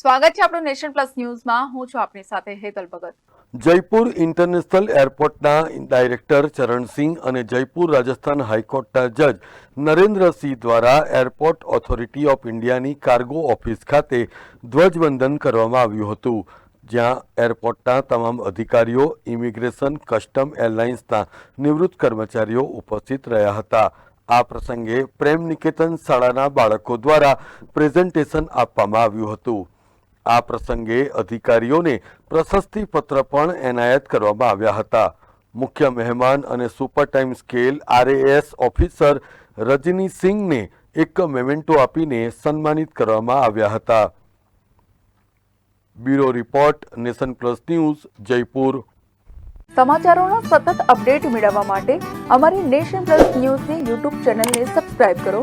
સ્વાગત છે આપણું નેશન પ્લસ ન્યૂઝમાં. હું છું આપની સાથે હેતલ ભગત. જયપુર ઇન્ટરનેશનલ એરપોર્ટના ડાયરેક્ટર ચરણસિંહ અને જયપુર રાજસ્થાન હાઈકોર્ટના જજ નરેન્દ્રસિંહ દ્વારા એરપોર્ટ ઓથોરિટી ઓફ ઇન્ડિયાની કાર્ગો ઓફિસ ખાતે ધ્વજવંદન કરવામાં આવ્યું હતું. જ્યાં એરપોર્ટના તમામ અધિકારીઓ, ઇમિગ્રેશન, કસ્ટમ એરલાઇન્સના નિવૃત્ત કર્મચારીઓ ઉપસ્થિત રહ્યા હતા. આ પ્રસંગે પ્રેમ નિકેતન શાળાના બાળકો દ્વારા પ્રેઝન્ટેશન આપવામાં આવ્યું હતું. આ પ્રસંગે અધિકારીઓને પ્રશસ્તિ પત્ર પણ એનાયત કરવામાં આવ્યા હતા. મુખ્ય મહેમાન અને super time scale RAS officer Rajni એક મેમેન્ટો આપીને સન્માનિત કરવામાં આવ્યા હતા. Bureau report, nation plus news, Jaipur. સમાચારોનો સતત અપડેટ મેળવવા માટે અમારી નેશન પ્લસ ન્યૂઝની યુટ્યુબ ચેનલને સબસ્ક્રાઇબ કરો.